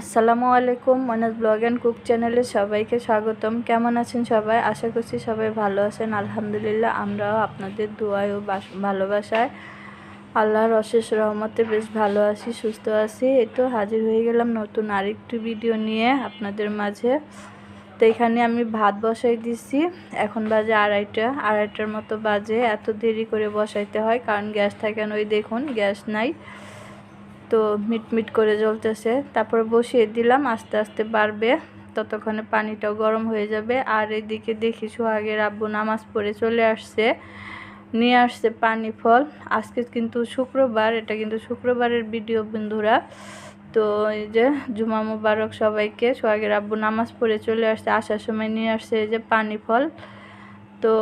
আসসালামু আলাইকুম Monaj blog and cook চ্যানেলে সবাইকে স্বাগতম। কেমন আছেন সবাই? আশা করছি সবাই ভালো আছেন। আলহামদুলিল্লাহ, আমরাও আপনাদের দোয়ায় ও ভালোবাসায়। আল্লাহর অশেষ রহমতে বেশ ভালো আছি, সুস্থ আছি। এই তো হাজির হয়ে গেলাম নতুন আরেকটি ভিডিও নিয়ে আপনাদের মাঝে। তো এখানে আমি ভাত বসাই দিছি। এখন বাজে আড়াইটা। আড়াইটার মতো বাজে। এত দেরি করে বসাইতে হয়, কারণ গ্যাস থাকে না। ওই দেখুন, গ্যাস নাই। তো মিটমিট করে জ্বলতেছে। তারপর বসিয়ে দিলাম, আস্তে আস্তে বাড়বে। ততক্ষণে পানিটাও গরম হয়ে যাবে। আর এদিকে দেখি সোহাগের আব্বু নামাজ পড়ে চলে আসছে। নিয়ে আসছে পানি, ফল। আজকে কিন্তু শুক্রবার, এটা কিন্তু শুক্রবারের ভিডিও বন্ধুরা। তো এই যে জুমা মুবারক সবাইকে, সোহাগের আব্বু নামাজ পড়ে চলে আসছে, আসার সময় নিয়ে আসছে এই যে পানি, ফল। তো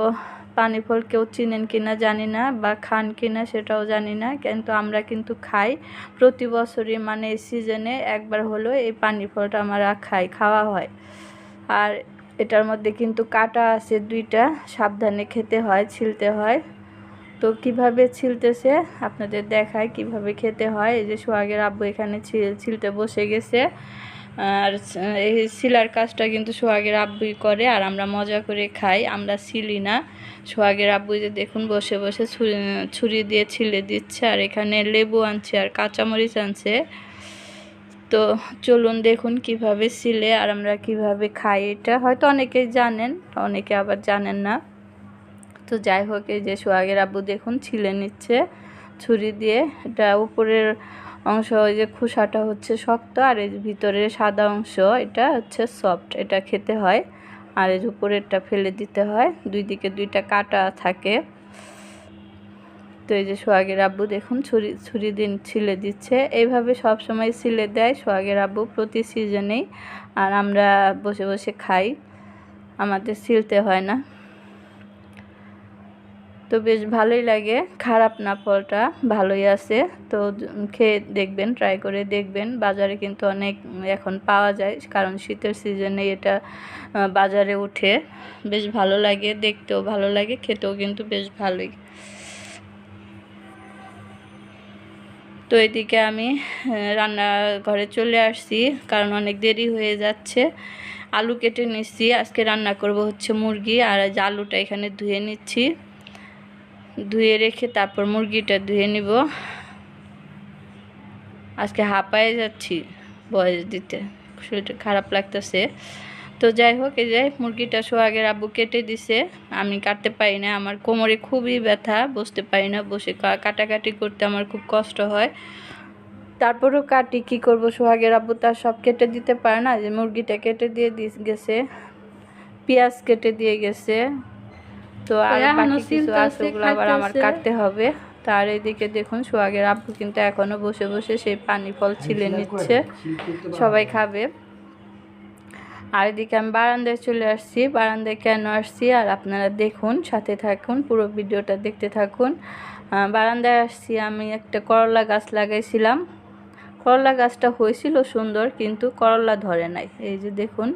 পানি ফল কেউ চিনেন কিনা জানি না বা খান কিনা সেটাও জানি না, কিন্তু আমরা কিন্তু খাই। প্রতি বছরই মানে সিজনে একবার হলো এই পানি ফলটা আমরা খাই, খাওয়া হয়। আর এটার মধ্যে কিন্তু কাটা আছে দুইটা, সাবধানে খেতে হয়, ছিলতে হয়। তো কীভাবে ছিলতেছে আপনাদের দেখায় কীভাবে খেতে হয়? এই যে সোহাগের আব্বু এখানে ছিল- ছিলতে বসে গেছে। আর এই সিলার কাজটা কিন্তু সোহাগের আব্বুই করে, আর আমরা মজা করে খাই। আমরা ছিলি না। সোহাগের আব্বু যে দেখুন বসে বসে ছুরি দিয়ে ছিলে দিচ্ছে, আর এখানে লেবু আনছে আর কাঁচামরিচ আনছে। তো চলুন দেখুন কীভাবে সিলে আর আমরা কীভাবে খাই। এটা হয়তো অনেকেই জানেন, অনেকে আবার জানেন না। তো যাই হোক, এই যে সোহাগের আব্বু দেখুন ছিলে নিচ্ছে ছুরি দিয়ে। এটা উপরের অংশ, ওই যে খোসাটা হচ্ছে শক্ত, আর এই ভিতরের সাদা অংশ, এটা হচ্ছে সফট এটা খেতে হয়। আর যে উপরেরটা ফেলে দিতে হয়, দুই দিকে দুইটা কাটা থাকে। তো এই যে সোহাগের আব্বু দেখুন, ছুরি ছুরি দিন, ছিলে দিচ্ছে। এইভাবে সব সময় ছিলে দেয় সোহাগের আব্বু প্রতি সিজনেই আর আমরা বসে বসে খাই, আমাদের ছিলতে হয় না। তো বেশ ভালোই লাগে। খারাপ না ফলটা, ভালোই আছে। তো খেয়ে দেখবেন ট্রাই করে দেখবেন। বাজারে কিন্তু অনেক এখন পাওয়া যায়, কারণ শীতের সিজনে এটা বাজারে উঠে বেশ ভালো লাগে, দেখতেও ভালো লাগে, খেতেও কিন্তু বেশ ভালোই। তো এদিকে আমি রান্নাঘরে চলে আসছি, কারণ অনেক দেরি হয়ে যাচ্ছে। আলু কেটে নিচ্ছি। আজকে রান্না করব হচ্ছে মুরগি, আর আলুটা এখানে ধুয়ে নিচ্ছি। ধুয়ে রেখে তারপর মুরগিটা ধুয়ে নিব। আজকে হাঁপায়ে যাচ্ছি বয়স দিতে। শরীরটা খারাপ লাগতেছে। তো যাই হোক, এই যে মুরগিটা সোহাগের আব্বু কেটে দিছে। আমি কাটতে পারি না, আমার কোমরে খুবই ব্যথা, বসতে পারি না। বসে কাটাকাটি করতে আমার খুব কষ্ট হয়। তারপরেও কাটি, কি করব? সোহাগের আব্বু তার সব কেটে দিতে পারে না। যে মুরগিটা কেটে দিয়ে গেছে, পেঁয়াজ কেটে দিয়ে গেছে। তো আর বাকি কিছু আছে ওগুলো আবার আমার কাটতে হবে। তার এদিকে দেখুন সোহাগের আব্বু কিন্তু এখনও বসে বসে সেই পানি ফল ছিলে নিচ্ছে। সবাই খাবে। আর এদিকে আমি বারান্দায় চলে আসছি বারান্দায় কেন আসছি? আর আপনারা দেখুন সাথে থাকুন পুরো ভিডিওটা দেখতে থাকুন। বারান্দায় আসছি আমি একটা করলা গাছ লাগাইছিলাম। করলা গাছটা হয়েছিল সুন্দর কিন্তু করলা ধরে নাই। এই যে দেখুন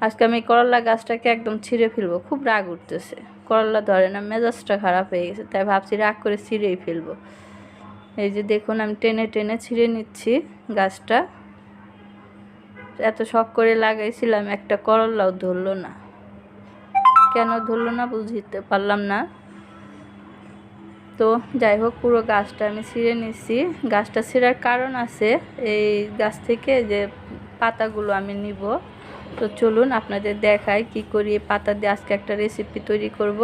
আজকে আমি করলা গাছটাকে একদম ছিঁড়ে ফেলব খুব রাগ উঠতেছে। করলা ধরে না, মেজাজটা খারাপ হয়ে গেছে, তাই ভাবছি রাগ করে ছিঁড়েই ফেলব। এই যে দেখুন, আমি টেনে টেনে ছিঁড়ে নিচ্ছি গাছটা। এত শখ করে লাগাইছিলাম, একটা করলাও ধরলো না। কেন ধরলো না বুঝতে পারলাম না। তো যাই হোক, পুরো গাছটা আমি ছিঁড়ে নিচ্ছি। গাছটা ছিঁড়ার কারণ আছে, এই গাছ থেকে যে পাতাগুলো আমি নিব তো চলুন আপনাদের দেখাই কি করি পাতা দিয়ে আজকে একটা রেসিপি তৈরি করব।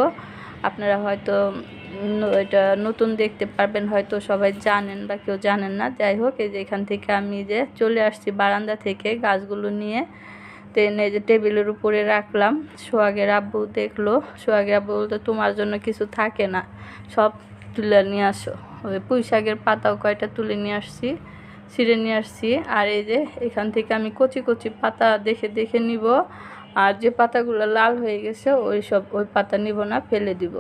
আপনারা হয়তো এটা নতুন দেখতে পারবেন, হয়তো সবাই জানেন বা কেউ জানেন না। যাই হোক, এই যে এখান থেকে আমি যে চলে আসছি বারান্দা থেকে গাছগুলো নিয়ে, তো এনে যে টেবিলের উপরে রাখলাম। সোহাগের আব্বু দেখল। সোহাগের আব্বু বলতো, তোমার জন্য কিছু থাকে না, সব তুলে নিয়ে আসো। ওই পুঁই শাকের পাতাও কয়টা তুলে নিয়ে আসছি। ছিঁড়ে নিয়ে আসছি। আর এই যে এখান থেকে আমি কচি কচি পাতা দেখে দেখে নিব। আর যে পাতাগুলো লাল হয়ে গেছে, ওই সব, ওই পাতা নিব না, ফেলে দিব।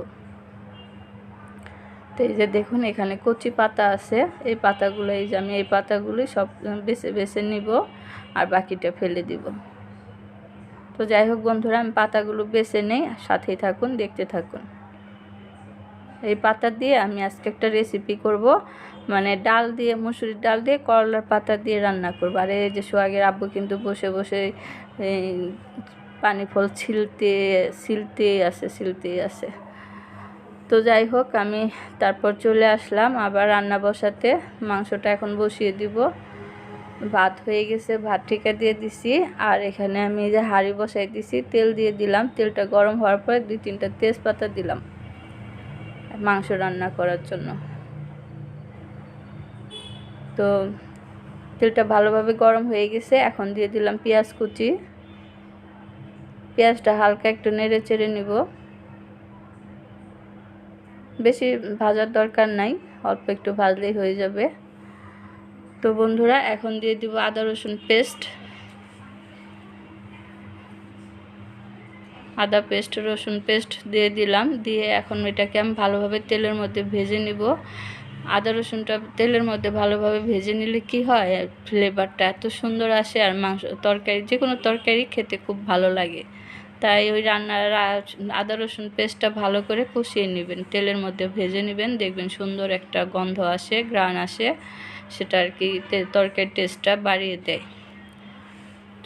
তো এই যে দেখুন, এখানে কচি পাতা আছে। এই পাতাগুলো, এই যে আমি এই পাতাগুলি সব বেছে বেছে নিব আর বাকিটা ফেলে দিব। তো যাই হোক বন্ধুরা, আমি পাতাগুলো বেছে নেই, সাথেই থাকুন, দেখতে থাকুন। এই পাতা দিয়ে আমি আজকে একটা রেসিপি করব। মানে ডাল দিয়ে, মুসুরির ডাল দিয়ে করলার পাতা দিয়ে রান্না করব। আর এই যে সোহাগের আব্বু কিন্তু বসে বসে পানি ফল ছিলতে ছিলতে আছে ছিলতে আছে। তো যাই হোক, আমি তারপর চলে আসলাম। আবার রান্না বসাতে মাংসটা এখন বসিয়ে দিব। ভাত হয়ে গেছে, ভাত ঠিকা দিয়ে দিছি। আর এখানে আমি যে হাঁড়ি বসাই দিছি, তেল দিয়ে দিলাম। তেলটা গরম হওয়ার পরে দুই তিনটা তেজপাতা দিলাম। মাংস রান্না করার জন্য। তো তেলটা ভালোভাবে গরম হয়ে গেছে, এখন দিয়ে দিলাম পেঁয়াজ কুচি। পেঁয়াজটা হালকা একটু নেড়ে চেড়ে নিব। বেশি ভাজার দরকার নাই, অল্প একটু ভাজলেই হয়ে যাবে। তো বন্ধুরা, এখন দিয়ে দিব আদা রসুন পেস্ট। আদা পেস্ট, রসুন পেস্ট দিয়ে দিলাম। দিয়ে এখন এটাকে আমি ভালোভাবে তেলের মধ্যে ভেজে নিব। আদা, রসুনটা তেলের মধ্যে ভালোভাবে ভেজে নিলে কি হয়? ফ্লেভারটা এত সুন্দর আসে আর মাংস, তরকারি, যে কোনো তরকারি খেতে খুব ভালো লাগে। তাই ওই রান্নার আদা, রসুন পেস্টটা ভালো করে কষিয়ে নেবেন। তেলের মধ্যে ভেজে নেবেন। দেখবেন সুন্দর একটা গন্ধ আসে গ্রান আসে। সেটা আর কি তরকারির টেস্টটা বাড়িয়ে দেয়।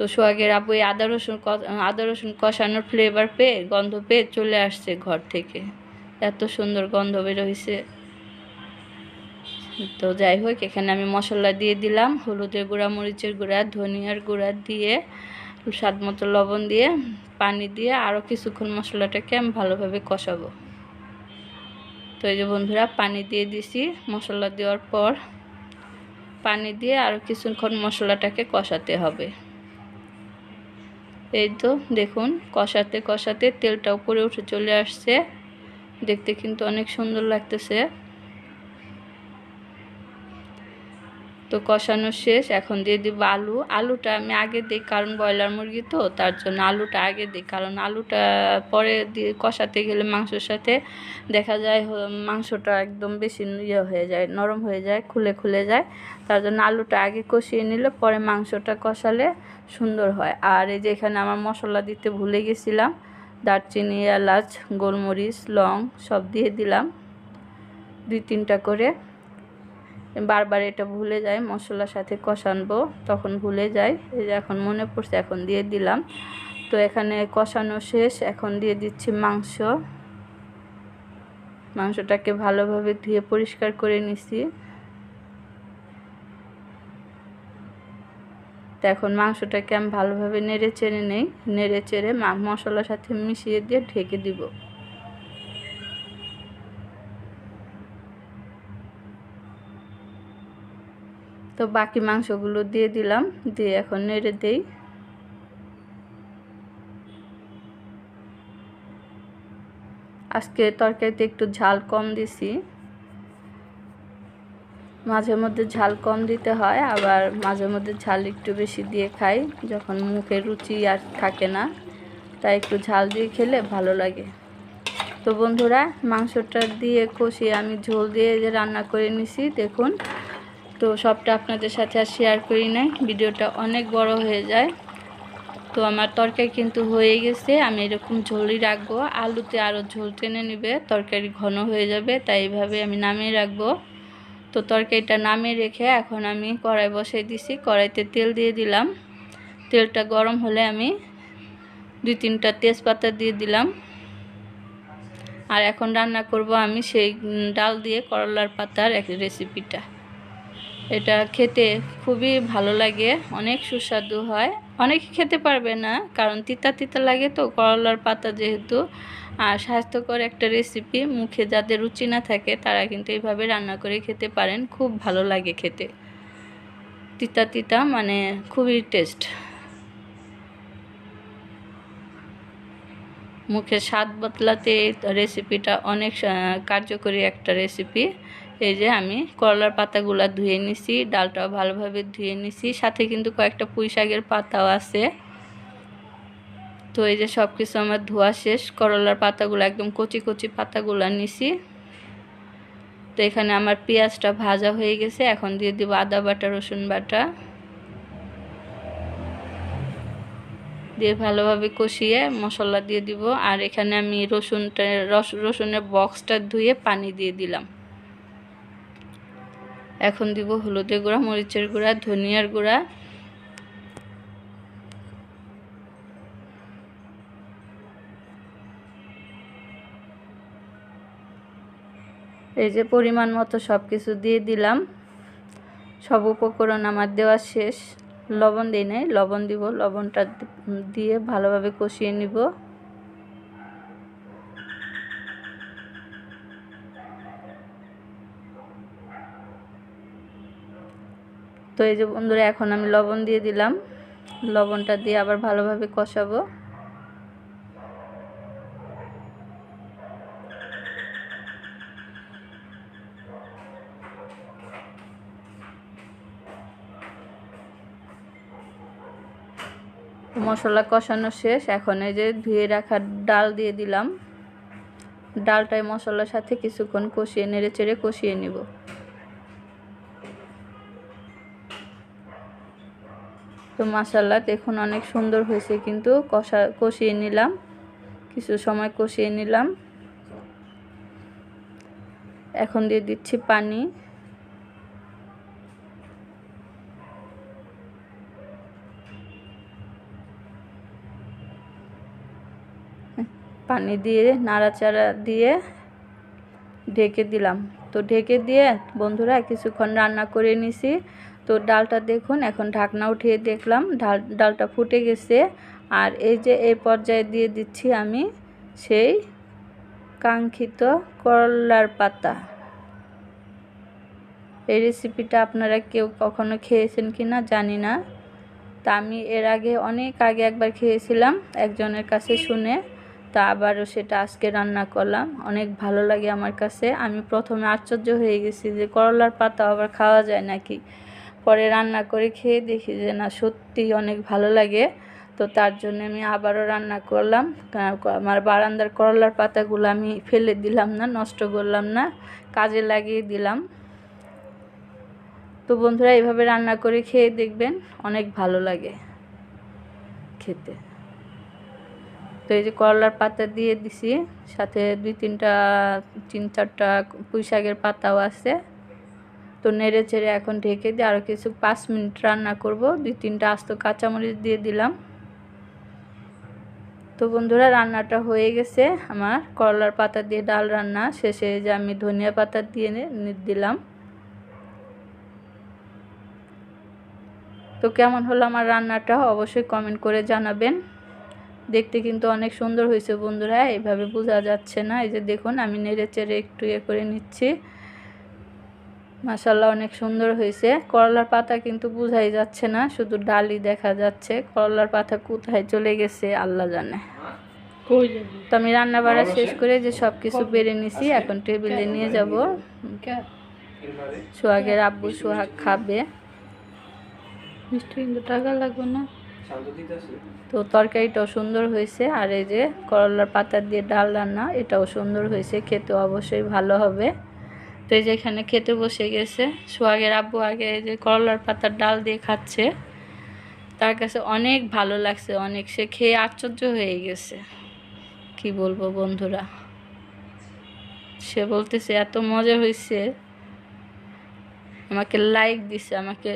তো সোহাগের আপু এই আদা রসুন আদা রসুন কষানোর ফ্লেভার পেয়ে গন্ধ পেয়ে চলে আসছে ঘর থেকে। এত সুন্দর গন্ধ বেরোইছে তো যাই হোক, এখানে আমি মশলা দিয়ে দিলাম, হলুদের গুঁড়া, মরিচের গুঁড়া, ধনিয়ার গুঁড়া দিয়ে, স্বাদ মতো লবণ দিয়ে, পানি দিয়ে আরও কিছুক্ষণ মশলাটাকে আমি ভালোভাবে কষাবো। তো এই যে বন্ধুরা, পানি দিয়ে দিছি। মশলা দেওয়ার পর পানি দিয়ে আরও কিছুক্ষণ মশলাটাকে কষাতে হবে। এই তো দেখুন, কষাতে কষাতে তেলটা উপরে উঠে চলে আসছে। দেখতে কিন্তু অনেক সুন্দর লাগতেছে। তো কষানো শেষ, এখন দিয়ে দিব আলু। আলুটা আমি আগে দিই, কারণ ব্রয়লার মুরগি তো, তার জন্য আলুটা আগে দিই, কারণ আলুটা পরে দিয়ে কষাতে গেলে মাংসের সাথে দেখা যায় মাংসটা একদম বেশি ইয়ে হয়ে যায়, নরম হয়ে যায়, খুলে খুলে যায়। তার জন্য আলুটা আগে কষিয়ে নিলে পরে মাংসটা কষালে সুন্দর হয়। আর এই যে এখানে আমার মশলা দিতে ভুলে গেছিলাম, দারচিনি, এলাচ, গোলমরিচ, লং সব দিয়ে দিলাম। দুই তিনটা করে। বারবার এটা ভুলে যাই, মশলার সাথে কষানবো, তখন ভুলে যাই। এই যে এখন মনে পড়ছে, এখন দিয়ে দিলাম। তো এখানে কষানো শেষ, এখন দিয়ে দিচ্ছি মাংস। মাংসটাকে ভালোভাবে ধুয়ে পরিষ্কার করে নিছি। তো এখন মাংসটাকে আমি ভালোভাবে নেড়ে চেড়ে নেই। নেড়ে চেড়ে মশলার সাথে মিশিয়ে দিয়ে ঢেকে দিব। তো বাকি মাংসগুলো দিয়ে দিলাম, দিয়ে এখন নেড়ে দেই। আজকে তরকারিতে একটু ঝাল কম দিছি। মাঝে মধ্যে ঝাল কম দিতে হয়, আবার মাঝে মধ্যে ঝাল একটু বেশি দিয়ে খাই, যখন মুখে রুচি আর থাকে না। তাই একটু ঝাল দিয়ে খেলে ভালো লাগে। তো বন্ধুরা, মাংসটা দিয়ে কষিয়ে আমি ঝোল দিয়ে যে রান্না করে নিছি, দেখুন। তো সবটা আপনাদের সাথে আর শেয়ার করি নাই। ভিডিওটা অনেক বড় হয়ে যায়। তো আমার তরকারি কিন্তু হয়ে গেছে। আমি এরকম ঝোলই রাখব। আলুতে আরও ঝোল টেনে নেবে। তরকারি ঘন হয়ে যাবে, তাই এইভাবে আমি নামিয়ে রাখব। তো তরকারিটা নামিয়ে রেখে এখন আমি কড়াই বসাই দিছি। কড়াইতে তেল দিয়ে দিলাম। তেলটা গরম হলে আমি দুই তিনটা তেজপাতা দিয়ে দিলাম। আর এখন রান্না করব আমি সেই ডাল দিয়ে করলার পাতার এক রেসিপিটা এটা খেতে খুবই ভালো লাগে, অনেক সুস্বাদু হয়। অনেকে খেতে পারবে না, কারণ তিতা তিতা লাগে তো, করলার পাতা যেহেতু। আর স্বাস্থ্যকর একটা রেসিপি মুখে যাদের রুচি না থাকে, তারা কিন্তু এইভাবে রান্না করে খেতে পারেন, খুব ভালো লাগে খেতে। তিতা তিতা মানে খুবই টেস্ট মুখে স্বাদ বদলাতে রেসিপিটা অনেক কার্যকরী একটা রেসিপি এই যে আমি করলার পাতাগুলো ধুয়ে নিছি, ডালটাও ভালোভাবে ধুয়ে নিছি, সাথে কিন্তু কয়েকটা পুঁই শাকের পাতাও আছে। তো এই যে সব কিছু আমার ধোয়া শেষ, করলার পাতাগুলো একদম কচি কচি পাতাগুলো নিছি। তো এখানে আমার পেঁয়াজটা ভাজা হয়ে গেছে, এখন দিয়ে দিব আদা বাটা, রসুন বাটা। দিয়ে ভালোভাবে কষিয়ে মশলা দিয়ে দিব, আর এখানে আমি রসুনটা, রস, রসুনের বক্সটা ধুয়ে পানি দিয়ে দিলাম। এখন দিব হলুদের গুঁড়া, মরিচের গুঁড়া, ধনিয়ার গুঁড়া। এই যে পরিমাণ মতো সব কিছু দিয়ে দিলাম। সব উপকরণ আমার দেওয়া শেষ। লবণ দিই নাই, লবণ দিব, লবণটা দিয়ে ভালোভাবে কষিয়ে নিব। তো এই যে বন্ধুরা, এখন আমি লবণ দিয়ে দিলাম। লবণটা দিয়ে আবার ভালোভাবে কষাবো। মশলা কষানো শেষ। এখন এই যে ধুয়ে রাখা ডাল দিয়ে দিলাম। ডালটাই মশলার সাথে কিছুক্ষণ কষিয়ে নেড়ে চেড়ে কষিয়ে নিব। তো মাসাল্লা দেখুন অনেক সুন্দর হয়েছে, কিন্তু কষা, কষিয়ে নিলাম। কিছু সময় কষিয়ে নিলাম। এখন দিয়ে দিচ্ছি পানি। পানি দিয়ে, নাড়াচাড়া দিয়ে ঢেকে দিলাম। তো ঢেকে দিয়ে বন্ধুরা কিছুক্ষণ রান্না করে নিছি। তো ডালটা দেখুন, এখন ঢাকনা উঠিয়ে দেখলাম ডাল ডালটা ফুটে গেছে। আর এই যে এই পর্যায়ে দিয়ে দিচ্ছি আমি সেই কাঙ্ক্ষিত করলার পাতা। এই রেসিপিটা আপনারা কেউ কখনো খেয়েছেন কি না জানি না। তা আমি এর আগে অনেক আগে একবার খেয়েছিলাম একজনের কাছে শুনে। তা আবারও সেটা আজকে রান্না করলাম। অনেক ভালো লাগে আমার কাছে। আমি প্রথমে আশ্চর্য হয়ে গেছি যে করলার পাতা আবার খাওয়া যায় নাকি? পরে রান্না করে খেয়ে দেখি যে, না সত্যি অনেক ভালো লাগে। তো তার জন্য আমি আবারও রান্না করলাম। আমার বারান্দার করলার পাতাগুলো আমি ফেলে দিলাম না, নষ্ট করলাম না, কাজে লাগিয়ে দিলাম। তো বন্ধুরা এইভাবে রান্না করে খেয়ে দেখবেন অনেক ভালো লাগে খেতে। তো এই যে করলার পাতা দিয়ে দিছি, সাথে দুই তিনটা, তিন চারটা পুঁই শাকের পাতাও আছে। তো নেড়ে চেড়ে এখন ঢেকে দিয়ে আরও কিছু পাঁচ মিনিট রান্না করব। দুই তিনটা আস্ত কাঁচামরিচ দিয়ে দিলাম। তো বন্ধুরা, রান্নাটা হয়ে গেছে আমার। করলার পাতা দিয়ে ডাল রান্না। শেষে যে আমি ধনিয়া পাতা দিয়ে দিলাম। তো কেমন হলো আমার রান্নাটা অবশ্যই কমেন্ট করে জানাবেন। দেখতে কিন্তু অনেক সুন্দর হয়েছে বন্ধুরা, এইভাবে বোঝা যাচ্ছে না। এই যে দেখুন, আমি নেড়ে চেড়ে একটু ইয়ে করে নিচ্ছি। মাসাল্লাহ অনেক সুন্দর হয়েছে। করলার পাতা কিন্তু বোঝাই যাচ্ছে না শুধু ডালি দেখা যাচ্ছে। করলার পাতা কোথায় চলে গেছে আল্লাহ জানে। তো আমি রান্না বাড়া শেষ করে যে সব কিছু বেড়ে নিছি এখন টেবিলে নিয়ে যাব। সোহাগের আব্বু সোহাগ খাবে। মিষ্টি কিন্তু টাকা লাগবে না। তো তরকারিটাও সুন্দর হয়েছে আর এই যে করলার পাতা দিয়ে ডাল রান্না এটাও সুন্দর হয়েছে খেতে অবশ্যই ভালো হবে। তো এই যে এখানে খেতে বসে গেছে, সোহাগের আব্বু আগে যে করলার পাতার ডাল দিয়ে খাচ্ছে, তার কাছে অনেক ভালো লাগছে, অনেক, সে খেয়ে আশ্চর্য হয়ে গেছে। কি বলব বন্ধুরা? সে বলতেছে, এত মজা হয়েছে আমাকে লাইক দিছে, আমাকে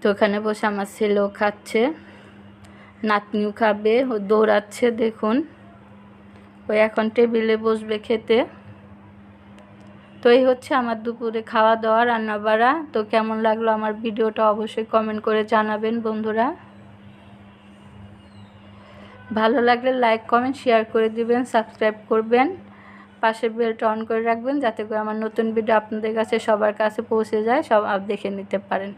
তো ওখানে বসে আমার ছেলেও খাচ্ছে, নাতনিও খাবে, ও দৌড়াচ্ছে, দেখুন। ওই এখন টেবিলে বসবে খেতে। তো এই হচ্ছে আমার দুপুরে খাওয়া দাওয়া রান্না বাড়া তো কেমন লাগল আমার ভিডিওটা অবশ্যই কমেন্ট করে জানাবেন বন্ধুরা। ভালো লাগলে লাইক কমেন্ট শেয়ার করে দিবেন সাবস্ক্রাইব করবেন। পাশে বেলটা অন করে রাখবেন যাতে করে আমার নতুন ভিডিও আপনাদের কাছে সবার কাছে পৌঁছে যায়, সব আপ দেখে নিতে পারেন।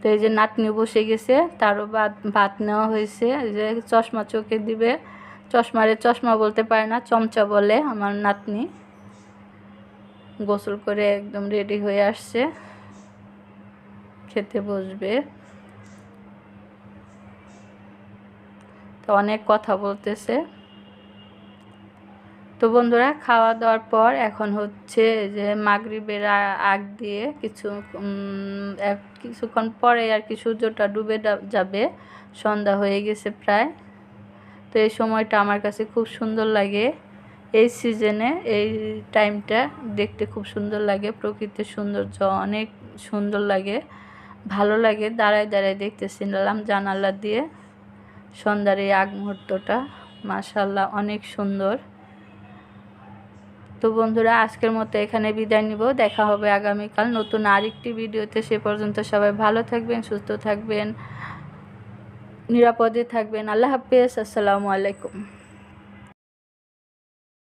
তো এই যে নাতনি বসে গেছে, তারও ভাত ভাত নেওয়া হয়েছে যে চশমা চোখে দিবে। চশমারে চশমা বলতে পারে না, চমচা বলে আমার নাতনি। গোসল করে একদম রেডি হয়ে আসছে। খেতে বসবে। তো অনেক কথা বলতেছে। তো বন্ধুরা, খাওয়া দাওয়ার পর এখন হচ্ছে যে মাগরিবের আগ দিয়ে কিছু কিছুক্ষণ পরে আর কি সূর্যটা ডুবে যাবে। সন্ধ্যা হয়ে গেছে প্রায়। তো এই সময়টা আমার কাছে খুব সুন্দর লাগে। এই সিজনে এই টাইমটা দেখতে খুব সুন্দর লাগে, প্রকৃতির সৌন্দর্য অনেক সুন্দর লাগে, ভালো লাগে। দাঁড়ায় দাঁড়ায় দেখতেছিলাম জানালা দিয়ে, সন্ধ্যার এই আগ মুহূর্তটা মাশাল্লাহ অনেক সুন্দর। তো বন্ধুরা, আজকের মতো এখানে বিদায় নিব, দেখা হবে আগামীকাল নতুন আরেকটি ভিডিওতে সে পর্যন্ত সবাই ভালো থাকবেন, সুস্থ থাকবেন। নিরাপদে থাকবেন। আল্লাহ হাফেজ আসসালামু আলাইকুম।